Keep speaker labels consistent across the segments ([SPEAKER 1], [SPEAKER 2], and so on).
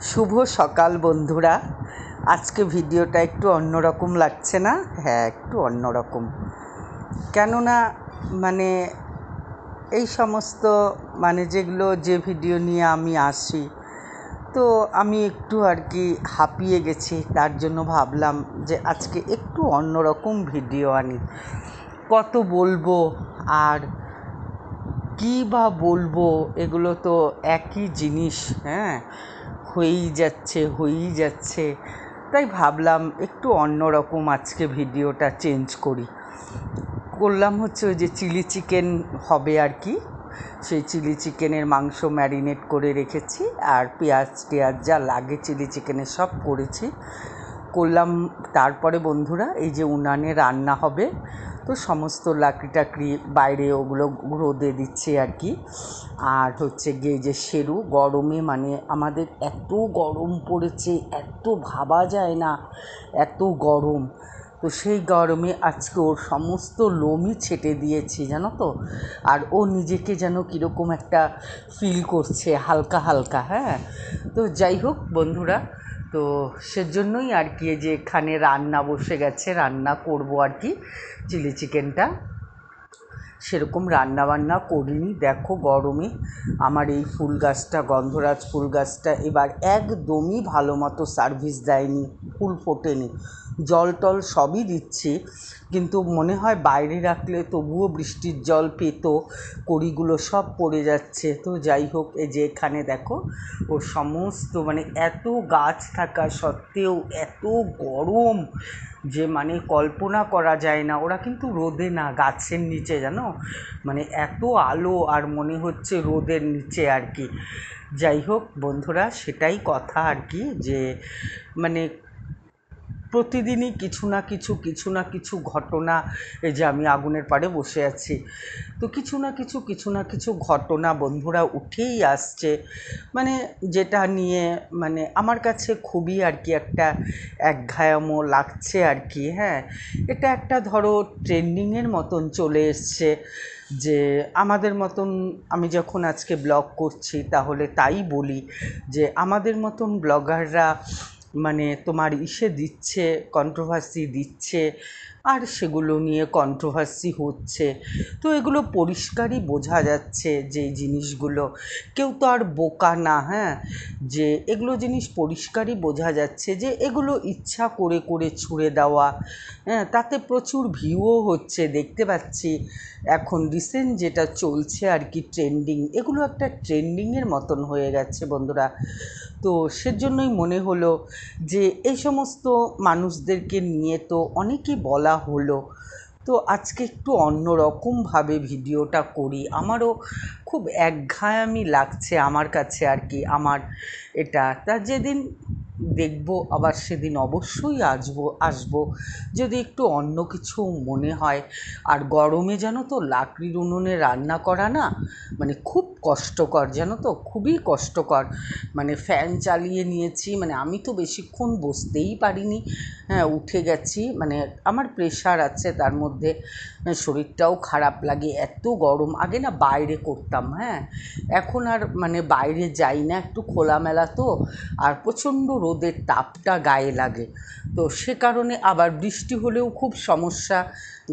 [SPEAKER 1] শুভ সকাল বন্ধুরা। আজকে ভিডিওটা একটু অন্যরকম লাগছে না? হ্যাঁ একটু অন্যরকম। কেননা মানে এই সমস্ত মানে যেগুলো যে ভিডিও নিয়ে আমি আসি, তো আমি একটু আর কি হাঁপিয়ে গেছি। তার জন্য ভাবলাম যে, আজকে একটু অন্যরকম ভিডিও আনি। কত বলব আর কী বা বলব, এগুলো তো একই জিনিস হ্যাঁ? হয়েই যাচ্ছে হয়েই যাচ্ছে। তাই ভাবলাম একটু অন্যরকম আজকে ভিডিওটা চেঞ্জ করি। করলাম হচ্ছে ওই যে চিলি চিকেন হবে আর কি। সেই চিলি চিকেনের মাংস ম্যারিনেট করে রেখেছি আর পেঁয়াজ টেয়াজ যা লাগে চিলি চিকেনের সব করেছি। করলাম, তারপরে বন্ধুরা এই যে উনানে রান্না হবে। তো সমস্ত লাকড়ি টাকড়ি বাইরে ওগুলো রোদে দিচ্ছে আর কি। আর হচ্ছে গিয়ে যে সেরু, গরমে মানে আমাদের এত গরম পড়েছে, এত ভাবা যায় না, এত গরম। তো সেই গরমে আজকে ওর সমস্ত লোমই ছেটে দিয়েছি, জানো তো? আর ও নিজেকে যেন কীরকম একটা ফিল করছে, হালকা হালকা হ্যাঁ? তো যাই হোক বন্ধুরা তো সেজন্যই আর কি যে এখানে রান্না বসে গেছে, রান্না করব আর কি, চিলি চিকেনটা। সেরকম রান্না বান্না করিনি, দেখো গরমে আমার এই ফুল গাছটা, গন্ধরাজ ফুল গাছটা এবার একদমই ভালো মতো সার্ভিস দেয়নি, ফুল ফোটেনি। জল টল সবই দিচ্ছি। কিন্তু মনে হয় বাইরে রাখলে তবুও বৃষ্টির জল পেত, কড়িগুলো সব পড়ে যাচ্ছে। তো যাই হোক, এই যে এখানে দেখো ওর সমস্ত মানে এত গাছ থাকা সত্ত্বেও এত গরম যে মানে কল্পনা করা যায় না। ওরা কিন্তু রোদে না, গাছের নিচে জানো? মানে এত আলো আর মনে হচ্ছে রোদের নিচে আর কি। যাই হোক বন্ধুরা, সেটাই কথা আর কি যে মানে প্রতিদিনই কিছু না কিছু কিছু না কিছু ঘটনা, এই যে আমি আগুনের পাড়ে বসে আছি। তো কিছু না কিছু কিছু না কিছু ঘটনা বন্ধুরা উঠেই আসছে। মানে যেটা নিয়ে মানে আমার কাছে খুবই আর কি একটা একঘায়ামো লাগছে আর কি হ্যাঁ। এটা একটা ধরো ট্রেন্ডিংয়ের মতন চলে এসছে যে আমাদের মতন, আমি যখন আজকে ব্লগ করছি তাহলে তাই বলি যে আমাদের মতন ব্লগাররা মানে তোমার ইসে দিচ্ছে কন্ট্রোভার্সি দিচ্ছে আর সেগুলো নিয়ে কন্ট্রোভার্সি হচ্ছে। তো এগুলো পরিষ্কারই বোঝা যাচ্ছে যে জিনিসগুলো। কেউ তো আর বোকা না হ্যাঁ? যে এগুলো জিনিস পরিষ্কারই বোঝা যাচ্ছে যে এগুলো ইচ্ছা করে করে ছুঁড়ে দেওয়া হ্যাঁ? তাতে প্রচুর ভিউও হচ্ছে, দেখতে পাচ্ছি। এখন রিসেন্ট যেটা চলছে আর কি ট্রেন্ডিং এগুলো একটা ট্রেন্ডিংয়ের মতন হয়ে গেছে বন্ধুরা। তো সেজন্যই মনে হলো যে এই সমস্ত মানুষদেরকে নিয়ে তো অনেকই বলা হলো। তো আজকে একটু অন্য রকমভাবে ভিডিওটা করি। আমারও খুব একঘায়ামি লাগছে আমার কাছে আর কি, আমার এটা। তা যেদিন দেখব, আবার সেদিন অবশ্যই আসব আসব। যদি একটু অন্য কিছু মনে হয়। আর গরমে জানো তো লাকড়ির উনুনে রান্না করা না মানে খুব কষ্টকর, জানো তো? খুবই কষ্টকর। মানে ফ্যান চালিয়ে নিয়েছি মানে আমি তো বেশিক্ষণ বসতেই পারিনি। হ্যাঁ উঠে গেছি মানে আমার প্রেশার আছে, তার মধ্যে শরীরটাও খারাপ লাগে, এত গরম। আগে না বাইরে করতাম হ্যাঁ। এখন আর মানে বাইরে যাই না, একটু খোলামেলা তো। আর প্রচণ্ড রোদের তাপটা গায়ে লাগে। তো সে কারণে আবার বৃষ্টি হলেও খুব সমস্যা।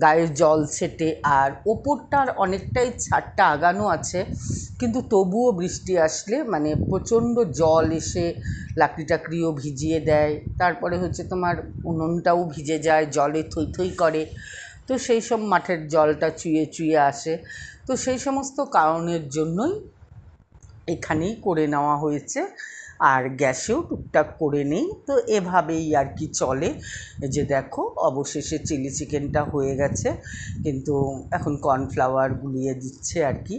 [SPEAKER 1] গায়ে জল ছেটে আর ওপরটার অনেকটাই ছাদটা আগানো আছে। কিন্তু তবুও বৃষ্টি আসলে মানে প্রচণ্ড জল এসে লাকড়ি টাকড়িও ভিজিয়ে দেয়। তারপরে হচ্ছে তোমার উনুনটাও ভিজে যায়, জলে থই থই করে। তো সেই সব মাঠের জলটা চুইয়ে চুইয়ে আসে। তো সেই সমস্ত কারণের জন্যই এখানেই করে নেওয়া হয়েছে। আর গ্যাসেও টুকটাক করে নিই। তো এভাবেই আর কি চলে। যে দেখো, অবশেষে চিলি চিকেনটা হয়ে গেছে। কিন্তু এখন কর্নফ্লাওয়ার গুলিয়ে দিচ্ছে আর কি।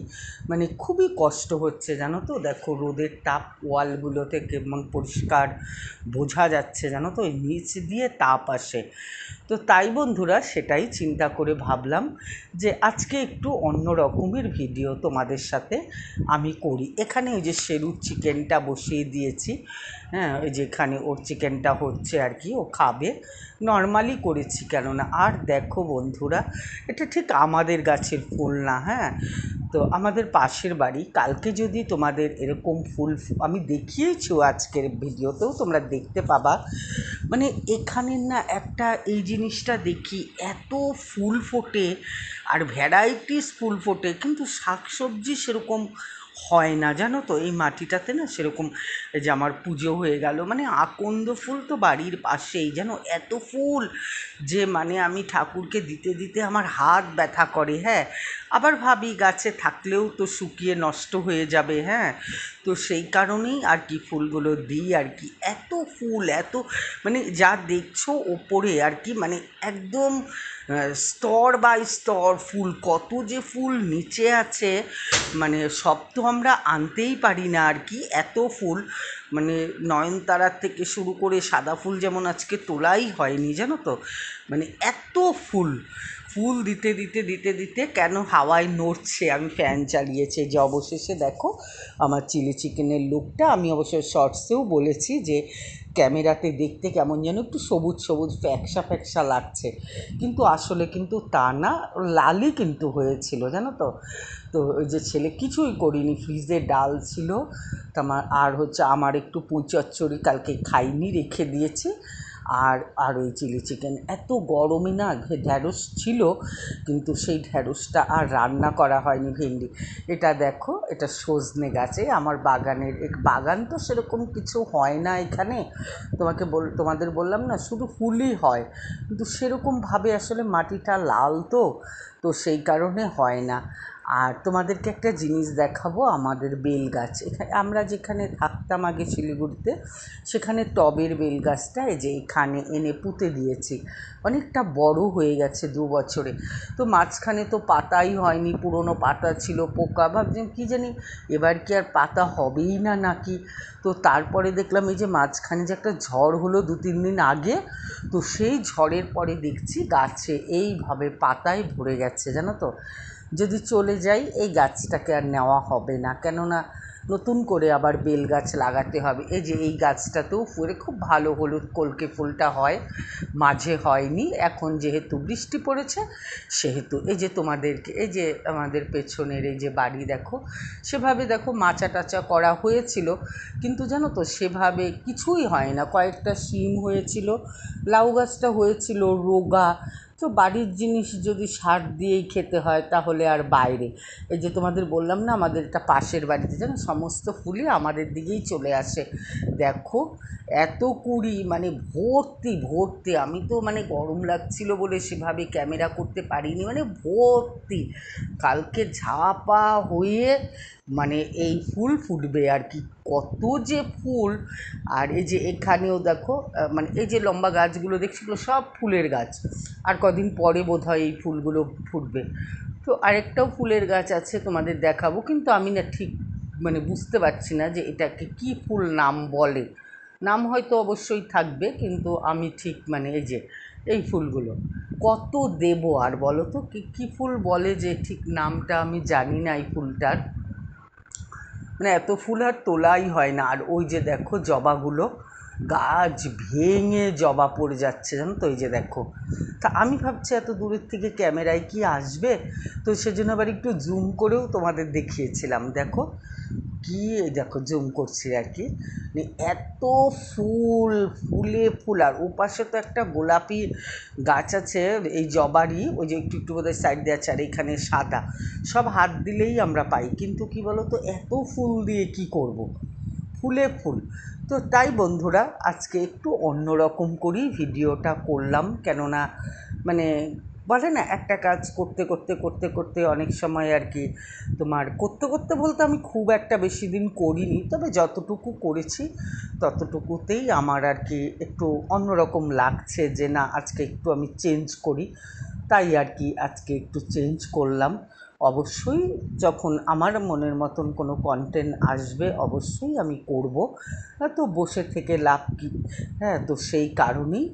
[SPEAKER 1] মানে খুবই কষ্ট হচ্ছে, জানো তো? দেখো, রোদের তাপ, ওয়ালগুলোতে কেমন পরিষ্কার বোঝা যাচ্ছে, জানো তো? নিচ দিয়ে তাপ আসে। তো তাই বন্ধুরা সেটাই চিন্তা করে ভাবলাম যে আজকে একটু অন্য রকমের ভিডিও তোমাদের সাথে আমি করি। এখানে ওই যে সেরুর চিকেনটা বসিয়ে দিয়েছি। হ্যাঁ ওই যেখানে ওর চিকেনটা হচ্ছে আর কি, ও খাবে। নর্মালি করেছি কেননা, আর দেখো বন্ধুরা, এটা ঠিক আমাদের গাছের ফুল না হ্যাঁ? তো আমাদের পাশের বাড়ি, কালকে যদি তোমাদের এরকম ফুল আমি দেখিয়েছিও আজকের ভিডিওতেও, তোমরা দেখতে পাবা। মানে এখানের না একটা এই জিনিসটা দেখি এত ফুল ফোটে আর ভ্যারাইটিস ফুল ফোটে কিন্তু শাকসবজি সেরকম হয় না, জানো তো? এই মাটিটাতে না সেরকম যে আমার পুজো হয়ে গেল। মানে আকন্দ ফুল তো বাড়ির পাশেই যেন এত ফুল যে মানে আমি ঠাকুরকে দিতে দিতে আমার হাত ব্যথা করে হ্যাঁ? আবার ভাবি গাছে থাকলেও তো শুকিয়ে নষ্ট হয়ে যাবে হ্যাঁ? তো সেই কারণেই আর কি ফুলগুলো দিই আর কি। এত ফুল, এত মানে যা দেখছ ওপরে আর কি মানে একদম স্তর বাই স্তর ফুল, কত যে ফুল নিচে আছে মানে সব তো আমরা আনতেই পারি না আর কি, এত ফুল। মানে নয়নতারার থেকে শুরু করে সাদা ফুল যেমন আজকে তোলাই হয়নি, জানো তো? মানে এত ফুল ফুল দিতে দিতে দিতে দিতে কেন হাওয়ায় নড়ছে? আমি ফ্যান চালিয়েছি যে অবশেষে দেখো আমার চিলি চিকেনের লুকটা আমি অবশ্য শর্টসেও বলেছি যে ক্যামেরাতে দেখতে কেমন যেন একটু সবুজ সবুজ ফ্যাকসা ফ্যাকসা লাগছে। কিন্তু আসলে কিন্তু তা না, লালই কিন্তু হয়েছিল, জানো তো? তো ওই যে ছেলে কিছুই করিনি, ফ্রিজে ডাল ছিল। তোমার আর হচ্ছে আমার একটু পুঁই চচ্চড়ি কালকে খাইনি, রেখে দিয়েছি। আর আর ওই চিলি চিকেন। এত গরমে না ঢ্যাঁড়স ছিল, কিন্তু সেই ঢ্যাঁড়সটা আর রান্না করা হয়নি ভেন্ডি। এটা দেখো, এটা সজনে গাছে, আমার বাগানের এক বাগান তো সেরকম কিছু হয় না এখানে। তোমাকে বল তোমাদের বললাম না, শুধু ফুলই হয়। কিন্তু সেরকমভাবে আসলে মাটিটা লাল তো তো সেই কারণে হয় না। আর তোমাদেরকে একটা জিনিস দেখাবো আমাদের বেল গাছ এখানে আমরা যেখানে থাকতাম আগে শিলিগুড়িতে, সেখানে টবের বেল গাছটা এই যে এখানে এনে পুঁতে দিয়েছি। অনেকটা বড় হয়ে গেছে দু বছরে। তো মাঝখানে তো পাতাই হয়নি, পুরনো পাতা ছিল, পোকা, ভাবছিলাম কী জানি এবার কি আর পাতা হবেই না নাকি? তো তারপরে দেখলাম এই যে মাঝখানে যে একটা ঝড় হলো দু তিন দিন আগে, তো সেই ঝড়ের পরে দেখছি গাছে এইভাবে পাতায় ভরে গেছে, জানো তো? যদি চলে যাই, এই গাছটাকে আর নেওয়া হবে না। কেননা নতুন করে আবার বেল গাছ লাগাতে হবে। এই যে এই গাছটাতেও ফুলে খুব ভালো হলুদ কলকে ফুলটা হয়, মাঝে হয়নি। এখন যেহেতু বৃষ্টি পড়েছে, সেহেতু এই যে তোমাদেরকে, এই যে আমাদের পেছনের এই যে বাড়ি দেখো, সেভাবে দেখো মাচা টাচা করা হয়েছিল। কিন্তু জানো তো, সেভাবে কিছুই হয় না। কয়েকটা শিম হয়েছিল, লাউ গাছটা হয়েছিল, রোগা তো বাড়ির জিনিস যদি সার দিয়েই খেতে হয় তাহলে আর বাইরে। এই যে তোমাদের বললাম না, আমাদের একটা পাশের বাড়িতে যেন সমস্ত ফুলই আমাদের দিকেই চলে আসে। দেখো, এত কুড়ি মানে ভর্তি ভর্তি। আমি তো মানে গরম লাগছিল বলে সেভাবে ক্যামেরা করতে পারিনি মানে ভর্তি। কালকে ঝাপা হয়ে মানে এই ফুল ফুটবে আর কি। কত যে ফুল, আর এই যে এখানেও দেখো মানে এই যে লম্বা গাছগুলো দেখছিলো সব ফুলের গাছ। আর কদিন পরে বোধ হয় এই ফুলগুলো ফুটবে। তো আরেকটাও ফুলের গাছ আছে তোমাদের দেখাবো, কিন্তু আমি না ঠিক মানে বুঝতে পারছি না যে এটাকে কী ফুল নাম বলে। নাম হয়তো অবশ্যই থাকবে, কিন্তু আমি ঠিক মানে এই যে, এই ফুলগুলো। কত দেবো আর বলো তো, কী কী ফুল বলে যে ঠিক নামটা আমি জানি না এই ফুলটার। মানে এত ফুল আর তোলাই হয় না। আর ওই যে দেখো জবাগুলো, গাছ ভেঙে জবা পড়ে যাচ্ছে, জানো তো? ওই যে দেখো। তা আমি ভাবছি এত দূরের থেকে ক্যামেরায় কি আসবে? তো সেজন্য আবার একটু জুম করেও তোমাদের দেখিয়েছিলাম। দেখো কি দেখো জুম করছি আর কি মানে এত ফুল, ফুলে ফুল, আর ওপাশে তো একটা গোলাপি গাছ আছে, এই জবারই ওই যে একটু একটু বোধহয় সাইড দিয়ে আছে, আর এখানে সাদা, সব হাত দিলেই আমরা পাই, কিন্তু কি বলো তো এত ফুল দিয়ে কি করব। ফুলে ফুল তো তাই বন্ধুরা, আজকে একটু অন্যরকম করেই ভিডিওটা করলাম, কেননা মানে বলে না, একটা কাজ করতে করতে করতে করতে অনেক সময় আর কি তোমার করতে করতে বলতে আমি খুব একটা বেশি দিন করিনি, তবে যতটুকু করেছি ততটুকুতেই আমার আর কি একটু অন্যরকম লাগছে যে না, আজকে একটু আমি চেঞ্জ করি। তাই আর কি আজকে একটু চেঞ্জ করলাম। অবশ্যই যখন আমার মনের মতন কোনো কন্টেন্ট আসবে, অবশ্যই আমি করব। তো বসে থেকে লাভ কী? হ্যাঁ তো সেই কারণেই।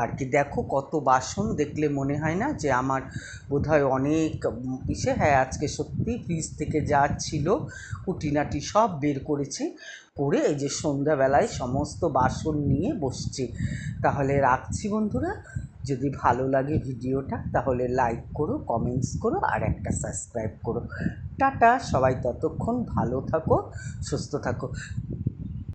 [SPEAKER 1] আর কি দেখো কত বাসন দেখলে মনে হয় না যে আমার বোধহয় অনেক ইসে হ্যাঁ আজকে সত্যি ফ্রিজ থেকে যা ছিল কুটিনাটি সব বের করেছি, করে এই যে সন্ধ্যাবেলায় সমস্ত বাসন নিয়ে বসছি। তাহলে রাখছি বন্ধুরা। যদি ভালো লাগে ভিডিওটা, তাহলে লাইক করো কমেন্টস করো, আর একটা সাবস্ক্রাইব করো। টাটা, সবাই ততক্ষণ ভালো থাকো, সুস্থ থাকো।